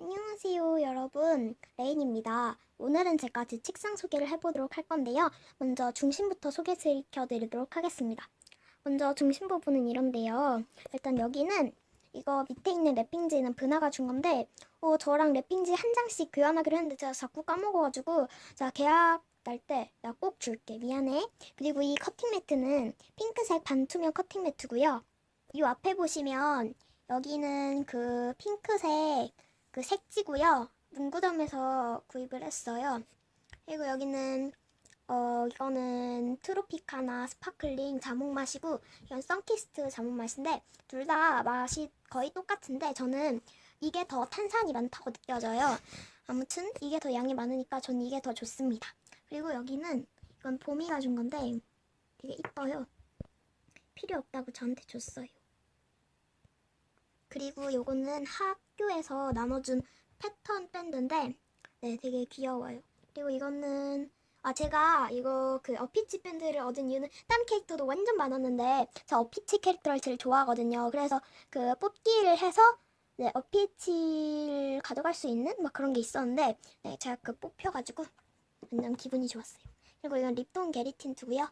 안녕하세요, 여러분. 레인입니다. 오늘은 제가 제 책상 소개를 해보도록 할 건데요. 먼저 중심부터 소개시켜 드리도록 하겠습니다. 먼저 중심 부분은 이런데요. 일단 여기는 이거 밑에 있는 랩핑지는 분화가 준 건데, 어, 저랑 랩핑지 한 장씩 교환하기로 했는데 제가 자꾸 까먹어가지고, 자, 계약 날 때 나 꼭 줄게. 미안해. 그리고 이 커팅 매트는 핑크색 반투명 커팅 매트고요. 이 앞에 보시면 여기는 그 핑크색 그 색지고요. 문구점에서 구입을 했어요. 그리고 여기는 어 이거는 트로피카나 스파클링 자몽 맛이고 이건 선키스트 자몽 맛인데 둘 다 맛이 거의 똑같은데 저는 이게 더 탄산이 많다고 느껴져요. 아무튼 이게 더 양이 많으니까 전 이게 더 좋습니다. 그리고 여기는 이건 봄이가 준 건데 되게 이뻐요. 필요 없다고 저한테 줬어요. 그리고 요거는 학교에서 나눠준 패턴 밴드인데 네 되게 귀여워요. 그리고 이거는 아 제가 이거 그 어피치 밴드를 얻은 이유는 다른 캐릭터도 완전 많았는데 저 어피치 캐릭터를 제일 좋아하거든요. 그래서 그 뽑기를 해서 네 어피치를 가져갈 수 있는 막 그런 게 있었는데 네 제가 그 뽑혀가지고 완전 기분이 좋았어요. 그리고 이건 립톤 게리틴트고요.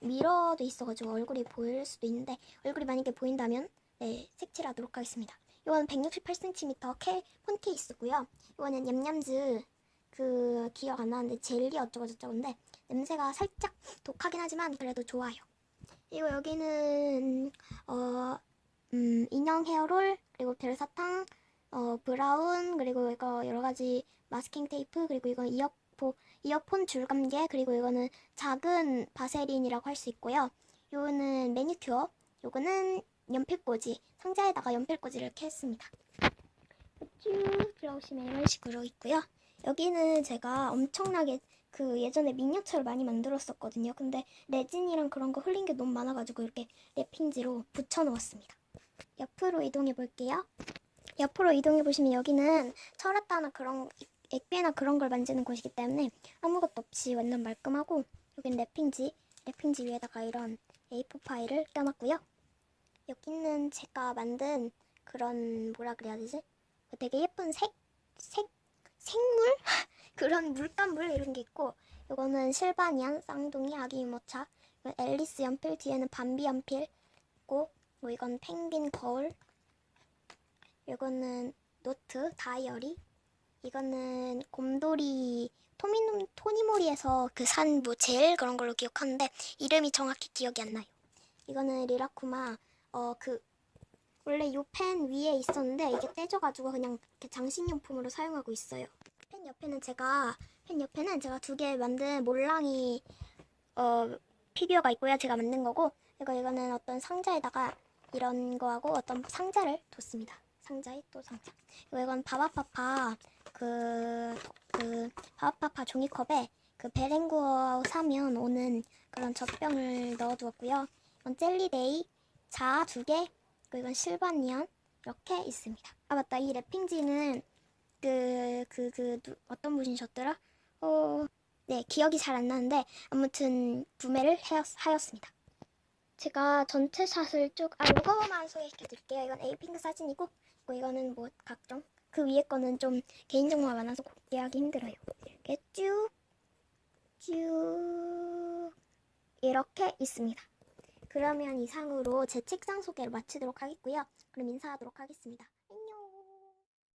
미러도 있어가지고 얼굴이 보일 수도 있는데 얼굴이 만약에 보인다면 네, 색칠하도록 하겠습니다. 이건 168cm 케, 폰 케이스고요. 이거는 냠냠즈 그 기억 안 나는데 젤리 어쩌고 저쩌고인데 냄새가 살짝 독하긴 하지만 그래도 좋아요. 그리고 여기는 어 음, 인형 헤어롤 그리고 별사탕 어 브라운 그리고 이거 여러 가지 마스킹 테이프 그리고 이건 이어포 이어폰 줄감개 그리고 이거는 작은 바세린이라고 할 수 있고요. 요거는 매니큐어 요거는 연필꽂이 상자에다가 연필꽂이를 이렇게 했습니다. 쭉 들어오시면 이런 식으로 있고요. 여기는 제가 엄청나게 그 예전에 미니어처를 많이 만들었었거든요. 근데 레진이랑 그런 거 흘린 게 너무 많아가지고 이렇게 랩핑지로 붙여놓았습니다. 옆으로 이동해 볼게요. 옆으로 이동해 보시면 여기는 철았다나 그런 액비나 그런 걸 만지는 곳이기 때문에 아무것도 없이 완전 말끔하고 여긴 랩핑지, 랩핑지 위에다가 이런 A4 파일을 껴놨고요. 여기는 제가 만든 그런 뭐라 그래야 되지? 그 되게 예쁜 색, 색, 색물? 그런 물감물 이런 게 있고 이거는 실바니안 쌍둥이 아기 이건 앨리스 연필 뒤에는 밤비 연필 있고 뭐 이건 펭귄 거울 이거는 노트 다이어리 이거는 곰돌이 토미노 토니모리에서 그 산 뭐 제일 그런 걸로 기억하는데 이름이 정확히 기억이 안 나요. 이거는 리라쿠마 어 그 원래 요 펜 위에 있었는데 이게 떼져가지고 그냥 이렇게 장식용품으로 사용하고 있어요. 펜 옆에는 제가 펜 옆에는 제가 두 개 만든 몰랑이 어 피규어가 있고요. 제가 만든 거고 그리고 이거는 어떤 상자에다가 이런 거하고 어떤 상자를 뒀습니다. 상자에 또 상자. 그리고 이건 바바파파 그, 그 바바파파 종이컵에 그 베랭구어 사면 오는 그런 젖병을 넣어두었고요. 이건 젤리데이 자 두 개, 그리고 이건 실바니언 이렇게 있습니다. 아 맞다, 이 랩핑지는 그 그그 어떤 분이셨더라? 어, 네 기억이 잘 안 나는데 아무튼 구매를 하였, 하였습니다. 제가 전체 샷을 쭉, 아, 요거만 소개시켜드릴게요. 이건 에이핑크 사진이고, 이거는 뭐, 각종. 그 위에 거는 좀 개인 정보가 많아서 공개하기 힘들어요. 이렇게 쭉, 쭉, 이렇게 있습니다. 그러면 이상으로 제 책상 소개를 마치도록 하겠고요. 그럼 인사하도록 하겠습니다.